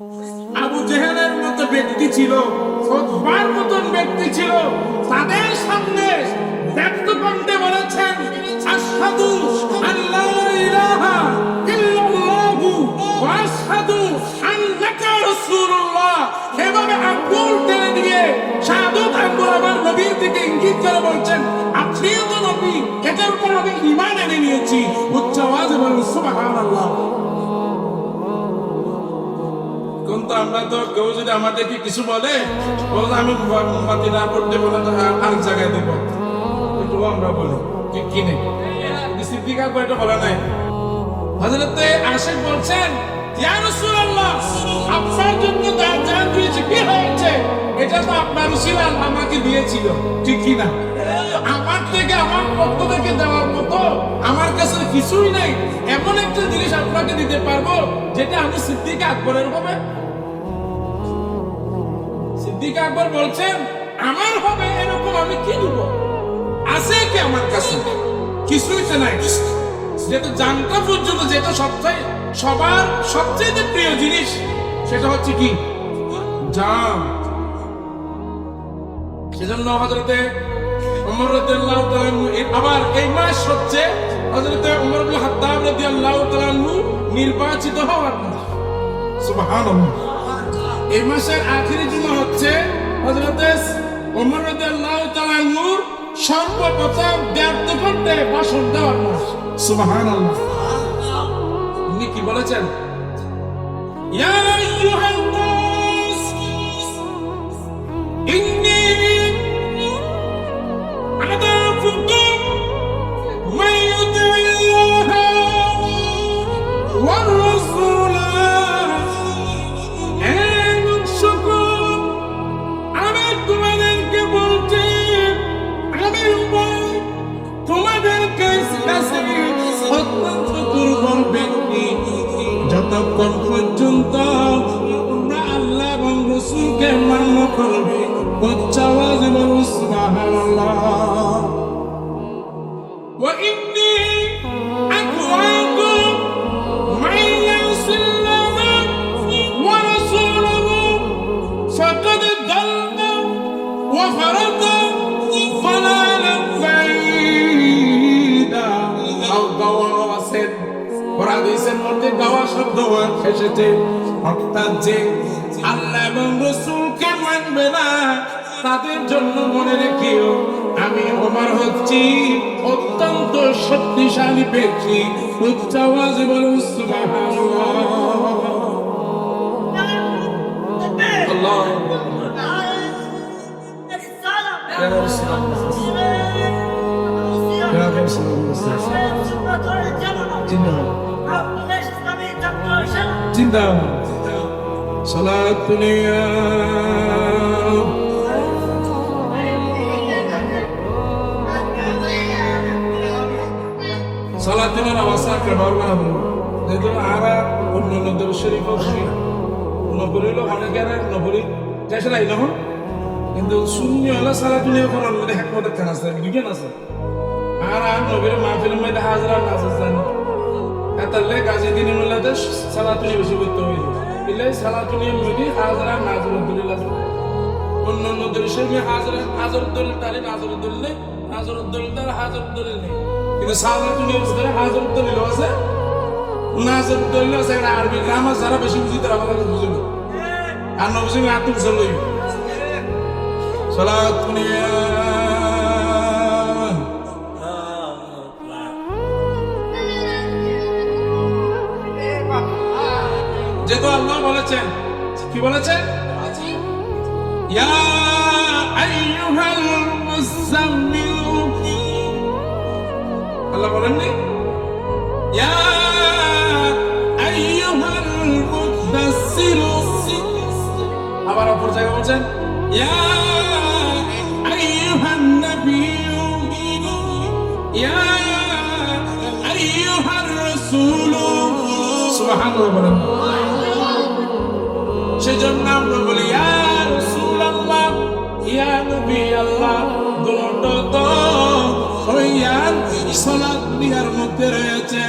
আবু জেহেলের মতো ব্যক্তি ছিল, সৎবার মতন ব্যক্তি ছিল। তাদের সামনে ব্যক্ত বলেছেন, আশহাদু আল্লা ইলাহা ইল্লাল্লাহু ওয়া আশহাদু আন্নাকা রাসূলুল্লাহ। এভাবে আঙ্গুল টেনে দিয়ে শাহাদত আঙ্গুল আমার নবীর দিকে ইঙ্গিত করে বলছেন, আপনিও তো নবী এটার উপর আমি ঈমান এনে নিয়েছি। উচ্চ আওয়াজে বলুন সুবহানাল্লাহ। আমরা তো কেউ যদি আমাদেরকে কিছু বলে আমি মোমবাতি না পড়তে বলে আরেক জায়গায় দেবো। আমরা বলি কিনে করে এটা বলে নাই। হযরতে আশিক বলছেন তো আপনার আমাকে দিয়েছিল। ঠিক না? আমার থেকে, আমার পক্ষ থেকে দেওয়ার মতো আমার কাছে কিছুই নাই। এমন একটা জিনিস আপনাকে দিতে পারব, যেটা আমি সিদ্দিক আকবরের হবে সিদ্দিক আকবর বলছেন আমার হবে এরকম আমি কি দিব আছে কি আমার কাছে? কিছুই তো নাই। যেটা জানটা পর্যন্ত যেটা সবচেয়ে, সবার সবচেয়ে প্রিয় জিনিস, সেটা হচ্ছে কি? জাম সেজন্য হজরতে ওমর রাদিয়াল্লাহু তাআলা আবার এই মাস হচ্ছে হজরতে ওমর ইবনে খাত্তাব রাদিয়াল্লাহু তাআলা নির্বাচিত হওয়ার মাস। এই মাসের আখেরি জুমা হচ্ছে হজরতে ওমর রাদিয়াল্লাহু তাআলা আনহুর সর্বপ্রথম ব্যর্থ করতে ভাষণ দেওয়ার মাস সুবহানাল্লাহ। উনি কি বলেছেন? ইয়া করবে উচ্চ আওয়াজে বলুন সুবহানাল্লাহ وإني أكرهكم من يعص الله ورسوله فقد ضل وفرط ضلالا بعيدا أو গাওয়া আছে হাদিসের মধ্যে গাওয়া শব্দ এসেছে অর্থাৎ যে আল্লাহ এবং রসুলকে মানবে না। তাদের জন্য মনে রেখেও আমি ওমর হচ্ছি অত্যন্ত শক্তিশালী ব্যক্তি। উচ্চ আওয়াজে বলুন সুবহানাল্লাহ। আল্লাহ। জিন্দাবাদ সালাতুনিয়া সালাতুনের আওয়াজ রাখতে পারব না যেহেতু আর অন্য নদীর শরীফ শুনি নবরিল অনেকের নবরি যাইছে নাই নহয় কিন্তু শূন্য হলে সালাতুনিয়া কোন মধ্যে হেকমত খান আছে বিজ্ঞান আছে। আর আর নবীর মাহফিলের মধ্যে হাজরা নাচ জানি এতালে গাজী দিনের মধ্যে সালাতুনি বেশি করতে হইল। ইলে সালাতুনি মধ্যে হাজরা নাজর দলিল আছে। অন্য অন্য দলিল হাজরা হাজর দলিল তালি নাজর দলিল নেই হাজর দলিল তার হাজর দলিল নেই। কিন্তু সালাতুনি অবস্থায় হাজর দলিল আছে। নাজর দলিল আছে, একটা আরবি গ্রামার যারা বেশি বুঝিতে আমাদের বুঝিব আর নবুঝিবি আতুল চলই সালাতুনি যেহেতু আল্লাহ বলেছেন কি বলেছেন ইয়া আল্লাহ বলেননি? আবার অপর জায়গায় বলছেন, ইয়া আইয়ুহান ইয়া মধ্যে রয়েছে